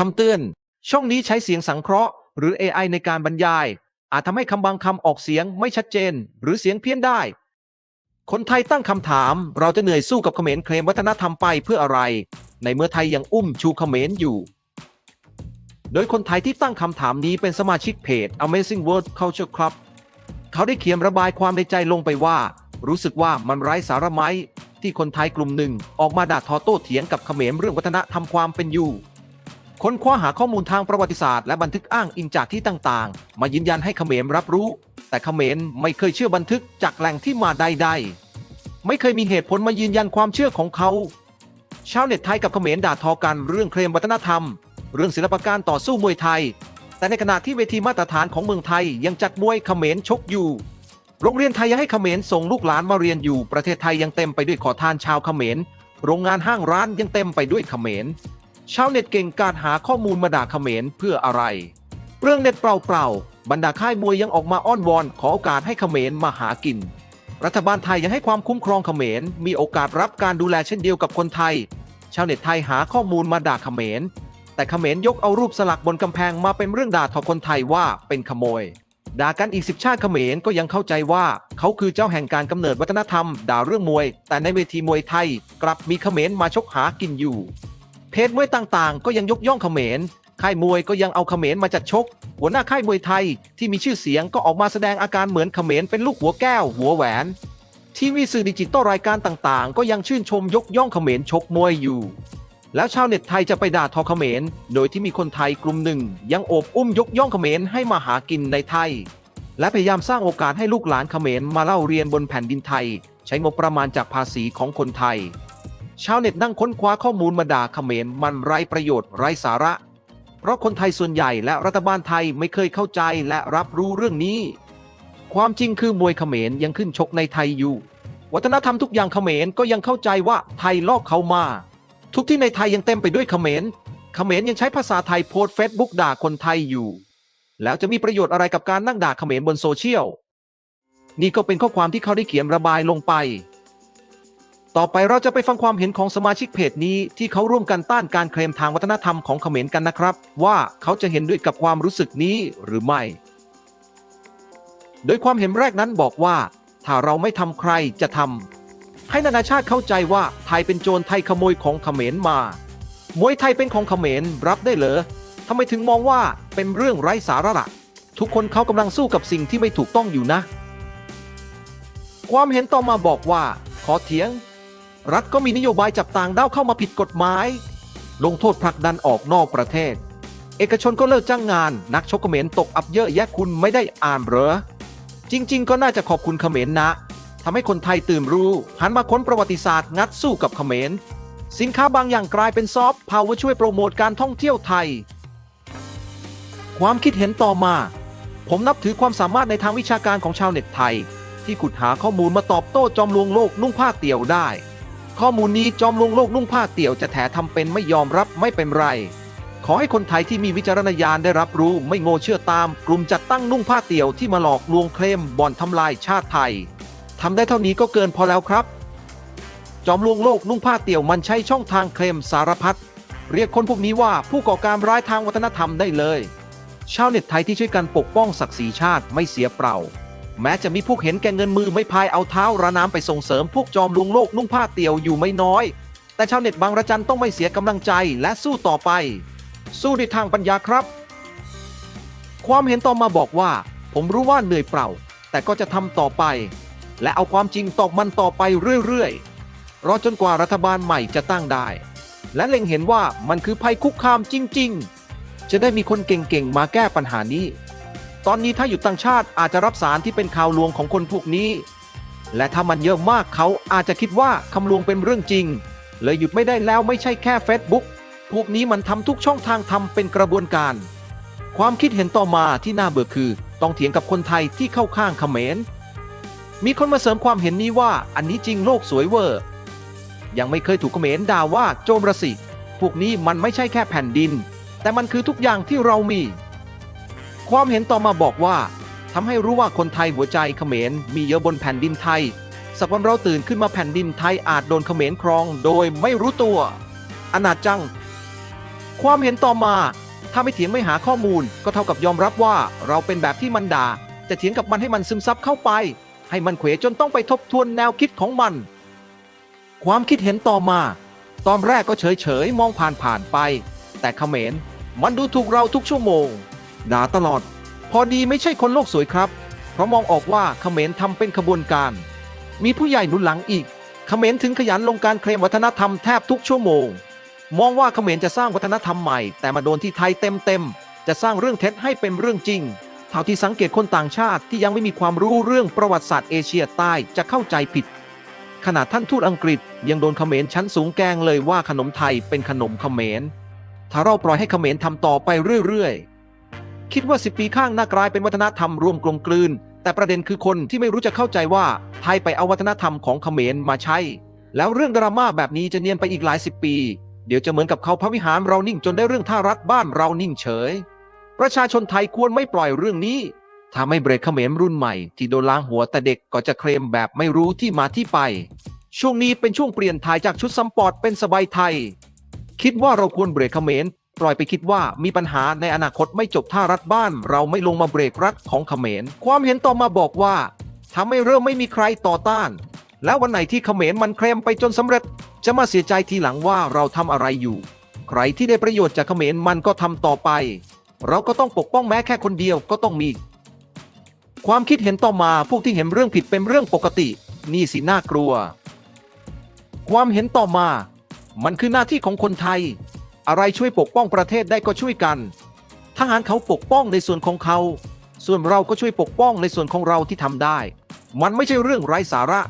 คำเตือน ช่องนี้ใช้เสียงสังเคราะห์ หรือ AI ในการบรรยาย อาจทำให้คำบางคำออกเสียงไม่ชัดเจน หรือเสียงเพี้ยนได้ คนไทยตั้งคำถาม เราจะเหนื่อยสู้กับเขมรเคลมวัฒนธรรมไปเพื่ออะไร ในเมื่อไทยยังอุ้มชูเขมรอยู่ โดยคนไทยที่ตั้งคำถามนี้เป็นสมาชิกเพจ Amazing World Culture Club เขาได้เขียนระบายความในใจลงไปว่า รู้สึกว่ามันไร้สาระไหมที่คนไทยกลุ่มหนึ่งออกมาด่าทอโต้เถียงกับเขมรเรื่องวัฒนธรรมความเป็นอยู่ ค้นคว้าหาข้อมูลทางประวัติศาสตร์และบันทึกอ้างอิงจากที่ต่างๆ มายืนยันให้เขมรรับรู้ แต่เขมรไม่เคยเชื่อบันทึกจากแหล่งที่มาใดๆ ไม่เคยมีเหตุผลมายืนยันความเชื่อของเขา ชาวเน็ตไทยกับเขมรด่าทอกันเรื่องเคลมวัฒนธรรม เรื่องศิลปการต่อสู้มวยไทย แต่ในขณะที่เวทีมาตรฐานของเมืองไทยยังจัดมวยเขมรชกอยู่ โรงเรียนไทยยังให้เขมรส่งลูกหลานมาเรียนอยู่ประเทศไทยยังเต็มไปด้วยขอทานชาวเขมรโรงงานห้างร้านยังเต็มไปด้วยเขมร ชาวเน็ตเก่งการหาข้อมูลมาด่าเขมรเพื่ออะไร เรื่องเน็ตเปล่าๆบรรดาค่ายมวยยังออกมาอ้อนวอน ขอโอกาสให้เขมรมาหากิน รัฐบาลไทยยังให้ความคุ้มครองเขมรมีโอกาสรับการดูแลเช่นเดียวกับคนไทย ชาวเน็ตไทยหาข้อมูลมาด่าเขมรแต่เขมรยกเอารูปสลักบนกำแพงมาเป็นเรื่องด่าทอคนไทยว่าเป็นขโมยด่ากันอีกสิบชาติเขมรก็ยังเข้าใจว่าเขาคือเจ้าแห่งการกำเนิดวัฒนธรรม ด่าเรื่องมวย แต่ในเวทีมวยไทย กลับมีเขมรมาชกหากินอยู่ เพจมวยต่างๆ ก็ยังยกย่องเขมร ค่ายมวยก็ยังเอาเขมรมาจัดชก หัวหน้าค่ายมวยไทยที่มีชื่อเสียงก็ออกมาแสดงอาการเหมือนเขมรเป็นลูกหัวแก้ว หัวแหวน ทีวีสื่อดิจิตอลรายการต่างๆ ก็ยังชื่นชมยกย่องเขมรชกมวยอยู่ แล้วชาวเน็ตไทยจะไปด่าทอเขมร โดยที่มีคนไทยกลุ่มหนึ่ง ยังโอบอุ้มยกย่องเขมรให้มาหากินในไทย และพยายามสร้างโอกาสให้ลูกหลานเขมรมาเล่าเรียนบนแผ่นดินไทย ใช้งบประมาณจากภาษีของคนไทย ชาวเน็ตนั่งค้นคว้าข้อมูลมาด่าเขมรมันไร้ประโยชน์ไร้สาระ เพราะคนไทยส่วนใหญ่และรัฐบาลไทยไม่เคยเข้าใจและรับรู้เรื่องนี้ ความจริงคือมวยเขมรยังขึ้นชกในไทยอยู่ วัฒนธรรมทุกอย่างเขมรก็ยังเข้าใจว่าไทยลอกเขามา ทุกที่ในไทยยังเต็มไปด้วยเขมรเขมรยังใช้ภาษาไทยโพสเฟซบุ๊กด่าคนไทยอยู่ แล้วจะมีประโยชน์อะไรกับการนั่งด่าเขมรบนโซเชียลนี่ก็เป็นข้อความที่เขาได้เขียนระบายลงไป ต่อไปเราจะไปฟังความเห็นของสมาชิกเพจนี้ที่เขาร่วมกันต้านการเคลมทางวัฒนธรรมของเขมรกันนะครับ ว่าเขาจะเห็นด้วยกับความรู้สึกนี้หรือไม่ โดยความเห็นแรกนั้นบอกว่า ถ้าเราไม่ทำใครจะทำให้นานาชาติเข้าใจว่าไทยเป็นโจรไทยขโมยของเขมรมามวยไทยเป็นของเขมรรับได้เหรอทำไมถึงมองว่าเป็นเรื่องไร้สาระละทุกคนเขากำลังสู้กับสิ่งที่ไม่ถูกต้องอยู่นะ ความเห็นต่อมาบอกว่า ขอเถียง รัฐก็มีนโยบายจับต่างด้าวเข้ามาผิดกฎหมาย ลงโทษผลักดันออกนอกประเทศ เอกชนก็เลิกจ้างงาน นักชกเขมรตกอับเยอะแยะคุณไม่ได้อ่านเหรอ จริง ๆ ก็น่าจะขอบคุณเขมรนะทำให้คนไทยตื่นรู้ หันมาค้นประวัติศาสตร์งัดสู้กับเขมร สินค้าบางอย่างกลายเป็นซอฟต์พาวเวอร์ช่วยโปรโมทการท่องเที่ยวไทย ความคิดเห็นต่อมา ผมนับถือความสามารถในทางวิชาการของชาวเน็ตไทย ที่ขุดหาข้อมูลมาตอบโต้จอมลวงโลกนุ่งผ้าเตี่ยวได้ ข้อมูลนี้จอมลวงโลกนุ่งผ้าเตี่ยวจะแถทำเป็นไม่ยอมรับไม่เป็นไร ขอให้คนไทยที่มีวิจารณญาณได้รับรู้ไม่โง่เชื่อตาม กลุ่มจัดตั้งนุ่งผ้าเตี่ยวที่มาหลอกลวงเคลมบ่อนทำลายชาติไทยทำได้เท่านี้ก็เกินพอแล้วครับ จอมลวงโลกนุ่งผ้าเตี่ยวมันใช้ช่องทางเคลมสารพัดเรียกคนพวกนี้ว่าผู้ก่อการร้ายทางวัฒนธรรมได้เลย ชาวเน็ตไทยที่ช่วยกันปกป้องศักดิ์ศรีชาติไม่เสียเปล่า แม้จะมีพวกเห็นแก่เงินมือไม่พายเอาเท้าระน้ำไปส่งเสริมพวกจอมลวงโลกนุ่งผ้าเตี่ยวอยู่ไม่น้อย แต่ชาวเน็ตบางระจันต้องไม่เสียกำลังใจและสู้ต่อไป สู้ด้วยทางปัญญาครับ ความเห็นต่อมาบอกว่า ผมรู้ว่าเหนื่อยเปล่า แต่ก็จะทำต่อไป และเอาความจริงตอกมันต่อไปเรื่อยๆรอจนกว่ารัฐบาลใหม่จะตั้งได้ และเล็งเห็นว่ามันคือภัยคุกคามจริง ๆ จะได้มีคนเก่งๆมาแก้ปัญหานี้ ตอนนี้ถ้าอยู่ต่างชาติอาจจะรับสารที่เป็นข่าวลวงของคนพวกนี้ และถ้ามันเยอะมากเขาอาจจะคิดว่าคำลวงเป็นเรื่องจริง เลยหยุดไม่ได้แล้วไม่ใช่แค่เฟซบุ๊กพวกนี้มันทำทุกช่องทางทำเป็นกระบวนการ ความคิดเห็นต่อมาที่น่าเบื่อคือ ต้องเถียงกับคนไทยที่เข้าข้างเขมร มีคนมาเสริมความเห็นนี้ว่าอันนี้จริงโลกสวยเวอร์ ยังไม่เคยถูกเขมรด่าว่าโจมรสิ พวกนี้มันไม่ใช่แค่แผ่นดิน แต่มันคือทุกอย่างที่เรามี ความเห็นต่อมาบอกว่าทำให้รู้ว่าคนไทยหัวใจเขมรมีเยอะบนแผ่นดินไทย สักวันเราตื่นขึ้นมาแผ่นดินไทยอาจโดนเขมรครองโดยไม่รู้ตัว อนาจัง ความเห็นต่อมา ถ้าไม่เถียงไม่หาข้อมูล ก็เท่ากับยอมรับว่าเราเป็นแบบที่มันด่าจะเถียงกับมันให้มันซึมซับเข้าไป ให้มันเขวจนต้องไปทบทวนแนวคิดของมัน ความคิดเห็นต่อมา ตอนแรกก็เฉยเฉยๆมองผ่านผ่านๆไป แต่เขมรมันดูถูกเราทุกชั่วโมง ด่าตลอด พอดีไม่ใช่คนโลกสวยครับ เพราะมองออกว่าเขมรทำเป็นขบวนการ มีผู้ใหญ่หนุนหลังอีกเขมรถึงขยันลงการเคลมวัฒนธรรมแทบทุกชั่วโมง มองว่าเขมรจะสร้างวัฒนธรรมใหม่ แต่มาโดนที่ไทยเต็มๆจะสร้างเรื่องเท็จให้เป็นเรื่องจริงเท่าที่สังเกตคนต่างชาติที่ยังไม่มีความรู้เรื่องประวัติศาสตร์เอเชียใต้จะเข้าใจผิด ขนาดท่านทูตอังกฤษยังโดนเขมรชั้นสูงแกล้งเลยว่าขนมไทยเป็นขนมเขมรถ้าเราปล่อยให้เขมรทำต่อไปเรื่อยๆ คิดว่าสิปีข้างหน้ากลายเป็นวัฒนธรรมรวมกลมกลืน แต่ประเด็นคือคนที่ไม่รู้จะเข้าใจว่าไทยไปเอาวัฒนธรรมของเขมรมาใช้ แล้วเรื่องดราม่าแบบนี้จะเนียนไปอีกหลายสิบปี เดี๋ยวจะเหมือนกับเขาพระวิหารเรานิ่งจนได้เรื่องท่ารัฐบ้านเรานิ่งเฉย ประชาชนไทยควรไม่ปล่อยเรื่องนี้ถ้าไม่เบรกเขมรรุ่นใหม่ที่โดนล้างหัวแต่เด็กก็จะเคลมแบบไม่รู้ที่มาที่ไป ช่วงนี้เป็นช่วงเปลี่ยนถ่ายจากชุดซัมปอร์ตเป็นสบายไทย คิดว่าเราควรเบรกเขมร ปล่อยไปคิดว่ามีปัญหาในอนาคตไม่จบท่ารัฐบ้าน เราไม่ลงมาเบรกรัฐของเขมร ความเห็นต่อมาบอกว่าถ้าไม่เริ่มไม่มีใครต่อต้าน แล้ววันไหนที่เขมรมันเคลมไปจนสำเร็จ จะมาเสียใจทีหลังว่าเราทำอะไรอยู่ ใครที่ได้ประโยชน์จากเขมรมันก็ทำต่อไป เราก็ต้องปกป้องแม้แค่คนเดียวก็ต้องมี ความคิดเห็นต่อมาพวกที่เห็นเรื่องผิดเป็นเรื่องปกติ นี่สิน่ากลัว ความเห็นต่อมา มันคือหน้าที่ของคนไทย อะไรช่วยปกป้องประเทศได้ก็ช่วยกัน ทหารเขาปกป้องในส่วนของเขา ส่วนเราก็ช่วยปกป้องในส่วนของเราที่ทำได้ มันไม่ใช่เรื่องไร้สาระ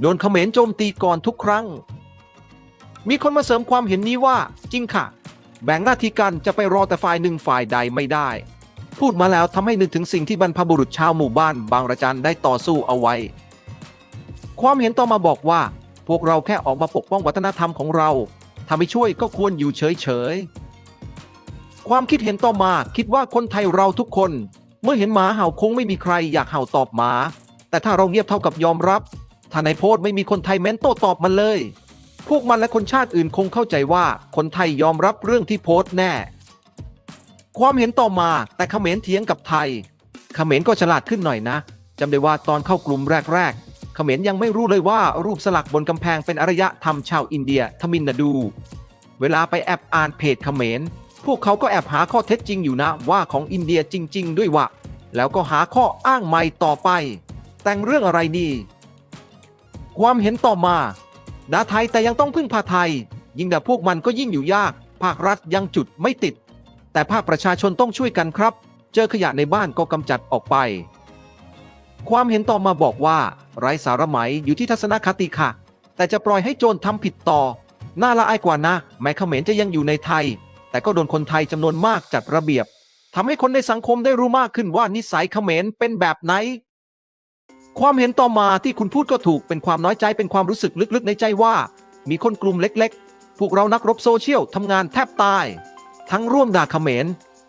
โดนเขมรโจมตีก่อนทุกครั้ง มีคนมาเสริมความเห็นนี้ว่าจริงค่ะ แบ่งหน้าที่กันจะไปรอแต่ฝ่ายหนึ่งฝ่ายใดไม่ได้ พูดมาแล้วทำให้นึกถึงสิ่งที่บรรพบุรุษชาวหมู่บ้านบางระจันได้ต่อสู้เอาไว้ ความเห็นต่อมาบอกว่า พวกเราแค่ออกมาปกป้องวัฒนธรรมของเรา ถ้าไม่ช่วยก็ควรอยู่เฉยๆ ความคิดเห็นต่อมาคิดว่าคนไทยเราทุกคน เมื่อเห็นหมาเห่าคงไม่มีใครอยากเห่าตอบหมา แต่ถ้าเราเงียบเท่ากับยอมรับ ถ้าในโพสต์ไม่มีคนไทยเม้นโต้ตอบมันเลย พวกมันและคนชาติอื่นคงเข้าใจว่าคนไทยยอมรับเรื่องที่โพสต์แน่ ความเห็นต่อมาแต่เขมรเถียงกับไทย เขมรก็ฉลาดขึ้นหน่อยนะจำได้ว่าตอนเข้ากลุ่มแรกๆ เขมรยังไม่รู้เลยว่ารูปสลักบนกำแพงเป็นอารยธรรมชาวอินเดียทมินนาดู เวลาไปแอบอ่านเพจเขมร พวกเขาก็แอบหาข้อเท็จจริงอยู่นะว่าของอินเดียจริง ๆ ด้วยวะแล้วก็หาข้ออ้างใหม่ต่อไป แต่งเรื่องอะไรนี่ความเห็นต่อมาดาไทยแต่ยังต้องพึ่งพาไทย ยิ่งด่าพวกมันก็ยิ่งอยู่ยาก ภาครัฐยังจุดไม่ติด แต่ภาคประชาชนต้องช่วยกันครับ เจอขยะในบ้านก็กำจัดออกไป ความเห็นต่อมาบอกว่า ไร้สาระไหมอยู่ที่ทัศนคติค่ะ แต่จะปล่อยให้โจรทำผิดต่อ น่าละอายกว่านะ แม้เขมรจะยังอยู่ในไทย แต่ก็โดนคนไทยจำนวนมากจัดระเบียบทำให้คนในสังคมได้รู้มากขึ้นว่านิสัยเขมรเป็นแบบไหน ความเห็นต่อมาที่คุณพูดก็ถูกเป็นความน้อยใจเป็นความรู้สึกลึกๆในใจว่า มีคนกลุ่มเล็ก ๆ พวกเรานักรบโซเชียลทำงานแทบตาย ทั้งร่วมด่าเขมร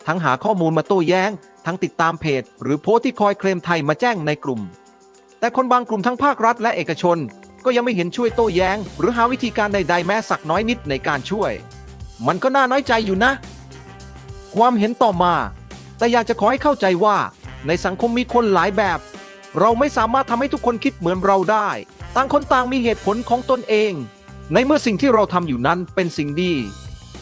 ทั้งหาข้อมูลมาโต้แย้ง ทั้งติดตามเพจ หรือโพสต์ที่คอยเคลมไทยมาแจ้งในกลุ่ม แต่คนบางกลุ่มทั้งภาครัฐและเอกชน ก็ยังไม่เห็นช่วยโต้แย้ง หรือหาวิธีการใด ๆ แม้สักน้อยนิดในการช่วย มันก็น่าน้อยใจอยู่นะ ความเห็นต่อมา แต่อยากจะขอให้เข้าใจว่า ในสังคมมีคนหลายแบบ เราไม่สามารถทำให้ทุกคนคิดเหมือนเราได้ ต่างคนต่างมีเหตุผลของตนเอง ในเมื่อสิ่งที่เราทำอยู่นั้นเป็นสิ่งดี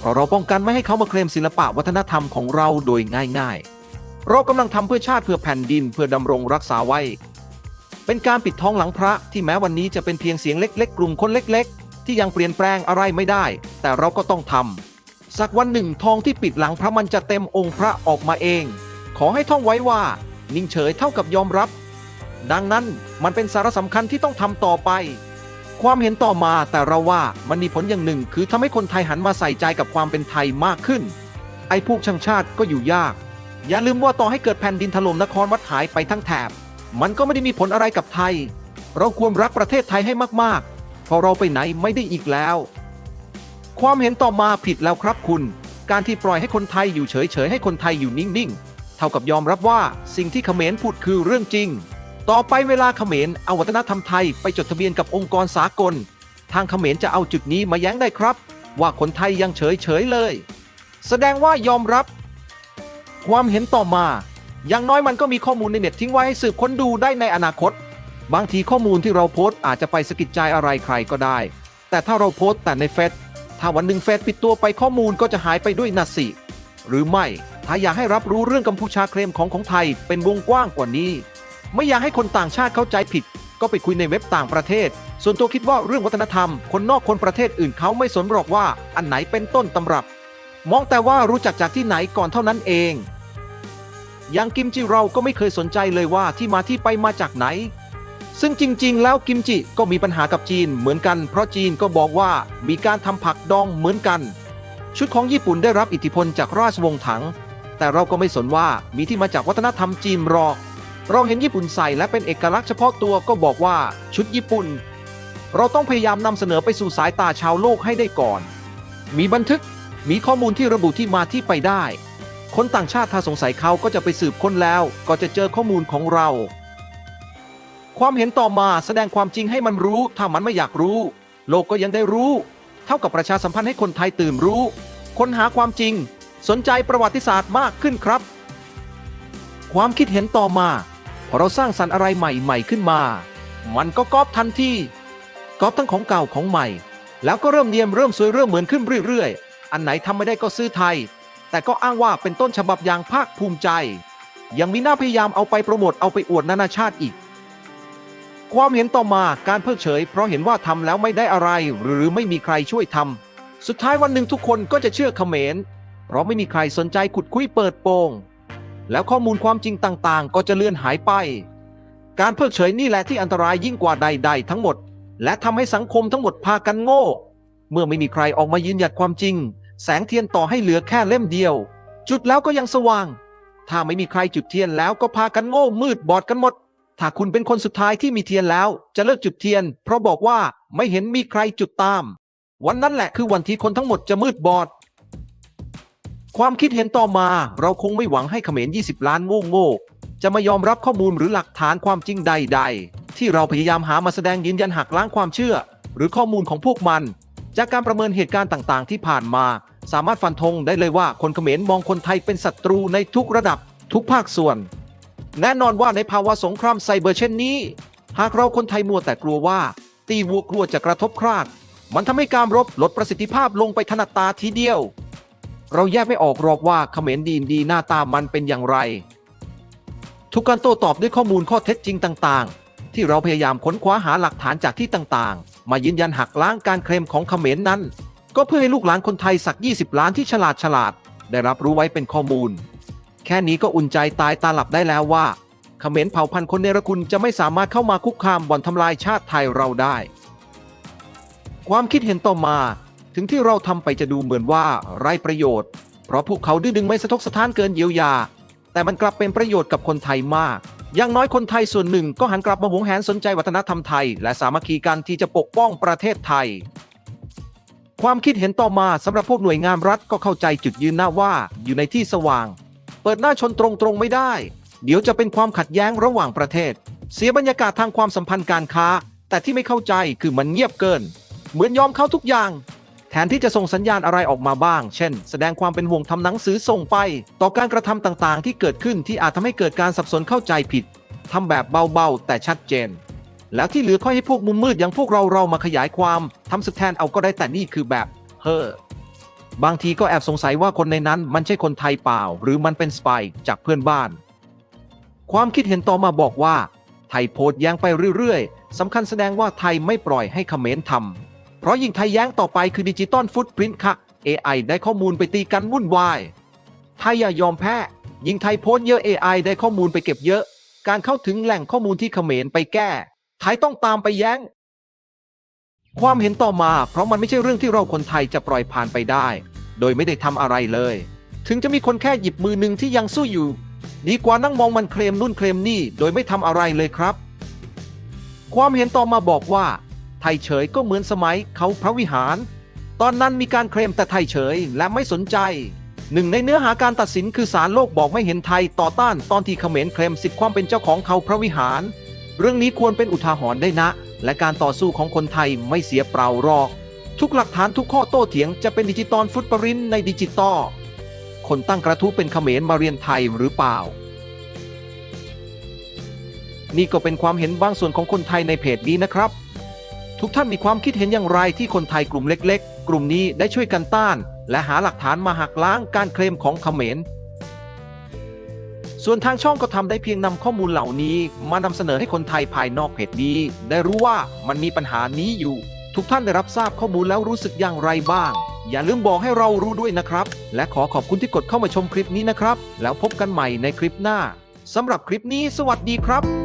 เพราะเราป้องกันไม่ให้เขามาเคลมศิลปะวัฒนธรรมของเราโดยง่ายๆ เรากำลังทำเพื่อชาติเพื่อแผ่นดินเพื่อดำรงรักษาไว้ เป็นการปิดทองหลังพระที่แม้วันนี้จะเป็นเพียงเสียงเล็ก ๆ กลุ่มคนเล็ก ๆ ที่ยังเปลี่ยนแปลงอะไรไม่ได้ แต่เราก็ต้องทำสักวันหนึ่งทองที่ปิดหลังพระมันจะเต็มองค์พระออกมาเอง ขอให้ท่องไว้ว่า นิ่งเฉยเท่ากับยอมรับ ดังนั้นมันเป็นสาระสำคัญที่ต้องทำต่อไป ความเห็นต่อมาแต่เราว่ามันมีผลอย่างหนึ่ง คือทำให้คนไทยหันมาใส่ใจกับความเป็นไทยมากขึ้น ไอ้พวกช่างชาติก็อยู่ยาก อย่าลืมว่าต่อให้เกิดแผ่นดินถล่มนครวัดหายไปทั้งแถบ มันก็ไม่ได้มีผลอะไรกับไทย เราควรรักประเทศไทยให้มากๆ เพอเราไปไหนไม่ได้อีกแล้ว ความเห็นต่อมาผิดแล้วครับคุณ การที่ปล่อยให้คนไทยอยู่เฉยๆให้คนไทยอยู่นิ่งๆ เท่ากับยอมรับว่าสิ่งที่เขมรพูดคือเรื่องจริง ต่อไปเวลาเขมรเอาวัฒนธรรมไทยไปจดทะเบียนกับองค์กรสากล ทางเขมรจะเอาจุดนี้มาแย้งได้ครับ ว่าคนไทยยังเฉยเฉยเลย แสดงว่ายอมรับ ความเห็นต่อมา อย่างน้อยมันก็มีข้อมูลในเน็ตทิ้งไว้ให้สืบค้นดูได้ในอนาคต บางทีข้อมูลที่เราโพสต์อาจจะไปสะกิดใจอะไรใครก็ได้ แต่ถ้าเราโพสต์แต่ในเฟซถ้าวันหนึ่งเฟซปิดตัวไปข้อมูลก็จะหายไปด้วยนาสิหรือไม่ถ้าอยากให้รับรู้เรื่องกัมพูชาเคลมของของไทยเป็นวงกว้างกว่านี้ ไม่อยากให้คนต่างชาติเข้าใจผิด ก็ไปคุยในเว็บต่างประเทศ ส่วนตัวคิดว่าเรื่องวัฒนธรรม คนนอกคนประเทศอื่นเขาไม่สนหรอกว่าอันไหนเป็นต้นตำรับ มองแต่ว่ารู้จักจากที่ไหนก่อนเท่านั้นเองอย่างกิมจิเราก็ไม่เคยสนใจเลยว่าที่มาที่ไปมาจากไหน ซึ่งจริง ๆ แล้วกิมจิก็มีปัญหากับจีนเหมือนกัน เพราะจีนก็บอกว่ามีการทำผักดองเหมือนกัน ชุดของญี่ปุ่นได้รับอิทธิพลจากราชวงศ์ถัง แต่เราก็ไม่สนว่ามีที่มาจากวัฒนธรรมจีนหรอก เราเห็นญี่ปุ่นใส่และเป็นเอกลักษณ์เฉพาะตัวก็บอกว่าชุดญี่ปุ่น เราต้องพยายามนำเสนอไปสู่สายตาชาวโลกให้ได้ก่อน มีบันทึกมีข้อมูลที่ระบุที่มาที่ไปได้ คนต่างชาติถ้าสงสัยเขาก็จะไปสืบค้นแล้ว ก็จะเจอข้อมูลของเรา ความเห็นต่อมาแสดงความจริงให้มันรู้ ถ้ามันไม่อยากรู้ โลกก็ยังได้รู้ เท่ากับประชาสัมพันธ์ให้คนไทยตื่นรู้ ค้นหาความจริง สนใจประวัติศาสตร์มากขึ้นครับ ความคิดเห็นต่อมา พอเราสร้างสรรค์อะไรใหม่ๆขึ้นมา มันก็ก๊อปทันทีก๊อปทั้งของเก่าของใหม่ แล้วก็เริ่มเนียมเริ่มสวยเริ่มเหมือนขึ้นเรื่อยๆ อันไหนทำไม่ได้ก็ซื้อไทย แต่ก็อ้างว่าเป็นต้นฉบับอย่างภาคภูมิใจ ยังมีหน้าพยายามเอาไปโปรโมทเอาไปอวดนานาชาติอีก ความเห็นต่อมาการเพิกเฉย เพราะเห็นว่าทำแล้วไม่ได้อะไร หรือไม่มีใครช่วยทำสุดท้ายวันหนึ่งทุกคนก็จะเชื่อเขมรเพราะไม่มีใครสนใจขุดคุยเปิดโปง แล้วข้อมูลความจริงต่างๆ ก็จะเลื่อนหายไป การเพิกเฉยนี่แหละที่อันตรายยิ่งกว่าใด ๆ ทั้งหมด และทำให้สังคมทั้งหมดพากันโง่ เมื่อไม่มีใครออกมายืนหยัดความจริง แสงเทียนต่อให้เหลือแค่เล่มเดียว จุดแล้วก็ยังสว่าง ถ้าไม่มีใครจุดเทียนแล้วก็พากันโง่มืดบอดกันหมด ถ้าคุณเป็นคนสุดท้ายที่มีเทียนแล้ว จะเลิกจุดเทียน เพราะบอกว่าไม่เห็นมีใครจุดตาม วันนั้นแหละคือวันที่คนทั้งหมดจะมืดบอด ความคิดเห็นต่อมาเราคงไม่หวังให้เขมร 20 ล้านโง่โง่จะมายอมรับข้อมูลหรือหลักฐานความจริงใด ๆ ที่เราพยายามหามาแสดงยืนยันหักล้างความเชื่อ หรือข้อมูลของพวกมัน จากการประเมินเหตุการณ์ต่างๆ ที่ผ่านมา สามารถฟันธงได้เลยว่าคนเขมรมองคนไทยเป็นศัตรูในทุกระดับทุกภาคส่วน แน่นอนว่าในภาวะสงครามไซเบอร์เช่นนี้ หากเราคนไทยมัวแต่กลัวว่า ตีวัวกลัวจะกระทบคราด มันทำให้การรบลดประสิทธิภาพลงไปถนัดตาทีเดียว เราแยกไม่ออกหรอกว่าเขมรดีนดีหน้าตามันเป็นอย่างไร ทุกการโต้ตอบด้วยข้อมูลข้อเท็จจริงต่างๆ ที่เราพยายามค้นคว้าหาหลักฐานจากที่ต่างๆ มายืนยันหักล้างการเคลมของเขมรนั้น ก็เพื่อให้ลูกหลานคนไทยสัก 20 ล้านที่ฉลาดฉลาด ได้รับรู้ไว้เป็นข้อมูล แค่นี้ก็อุ่นใจตายตาหลับได้แล้วว่าเขมรเผ่าพันธุ์คนเนรคุณจะไม่สามารถเข้ามาคุกคามบ่อนทำลายชาติไทยเราได้ ความคิดเห็นต่อมา ถึงที่เราทำไปจะดูเหมือนว่าไร้ประโยชน์ เพราะพวกเขาดื้อดึงไม่สะทกสะท้านเกินเยียวยา แต่มันกลับเป็นประโยชน์กับคนไทยมาก อย่างน้อยคนไทยส่วนหนึ่งก็หันกลับมาหวงแหนสนใจวัฒนธรรมไทย และสามัคคีกันที่จะปกป้องประเทศไทย ความคิดเห็นต่อมาสำหรับพวกหน่วยงานรัฐก็เข้าใจจุดยืนหนะว่าอยู่ในที่สว่าง เปิดหน้าชนตรงๆไม่ได้ เดี๋ยวจะเป็นความขัดแย้งระหว่างประเทศ เสียบรรยากาศทางความสัมพันธ์การค้า แต่ที่ไม่เข้าใจคือมันเงียบเกิน เหมือนยอมเข้าทุกอย่าง ทนที่จะส่งสัญญาณอะไรออกมาบ้าง เช่น แสดงความเป็นห่วงทำหนังสือส่งไป ต่อการกระทำต่างๆ ที่เกิดขึ้นที่อาจทำให้เกิดการสับสนเข้าใจผิดทำแบบเบาๆ แต่ชัดเจน แล้วที่เหลือค่อยให้พวกมุมมืดอย่างพวกเราเรามาขยายความทำสึกแทนเอาก็ได้แต่นี่คือแบบ เฮ้อบางทีก็แอบสงสัยว่าคนในนั้นมันใช่คนไทยเปล่า หรือมันเป็นสปายจากเพื่อนบ้าน ความคิดเห็นต่อมาบอกว่า ไทยโพสต์แย้งไปเรื่อยๆสำคัญแสดงว่าไทยไม่ปล่อยให้เขมรทำ เพราะยิ่งไทยแย้งต่อไปคือดิจิตอลฟุตปรินท์ค่ะ AI ได้ข้อมูลไปตีกันวุ่นวาย ไทยอย่ายอมแพ้ ยิ่งไทยโพสเยอะ AI ได้ข้อมูลไปเก็บเยอะ การเข้าถึงแหล่งข้อมูลที่เขมรไปแก้ ไทยต้องตามไปแย้ง ความเห็นต่อมาเพราะมันไม่ใช่เรื่องที่เราคนไทยจะปล่อยผ่านไปได้ โดยไม่ได้ทำอะไรเลย ถึงจะมีคนแค่หยิบมือหนึ่งที่ยังสู้อยู่ ดีกว่านั่งมองมันเคลมนู่นเคลมนี่ โดยไม่ทำอะไรเลยครับ ความเห็นต่อมาบอกว่า ไทยเฉยก็เหมือนสมัยเขาพระวิหาร ตอนนั้นมีการเคลมแต่ไทยเฉยและไม่สนใจหนึ่งในเนื้อหาการตัดสินคือสารโลกบอกไม่เห็นไทยต่อต้านตอนที่เขมรเคลมสิทธิความเป็นเจ้าของเขาพระวิหาร เรื่องนี้ควรเป็นอุทาหรณ์ได้นะ และการต่อสู้ของคนไทยไม่เสียเปล่าหรอก ทุกหลักฐานทุกข้อโต้เถียงจะเป็นดิจิตอลฟุตปรินในดิจิตอลคนตั้งกระทู้เป็นเขมรมาเรียนไทยหรือเปล่า นี่ก็เป็นความเห็นบางส่วนของคนไทยในเพจนี้นะครับ ทุกท่านมีความคิดเห็นอย่างไรที่คนไทยกลุ่มเล็ก ๆ กลุ่มนี้ได้ช่วยกันต้าน และหาหลักฐานมาหักล้างการเคลมของเขมร ส่วนทางช่องก็ทำได้เพียงนำข้อมูลเหล่านี้ มานำเสนอให้คนไทยภายนอกเพจนี้ ได้รู้ว่ามันมีปัญหานี้อยู่ ทุกท่านได้รับทราบข้อมูลแล้วรู้สึกอย่างไรบ้าง อย่าลืมบอกให้เรารู้ด้วยนะครับ และขอขอบคุณที่กดเข้ามาชมคลิปนี้นะครับ แล้วพบกันใหม่ในคลิปหน้าสำหรับคลิปนี้ สวัสดีครับ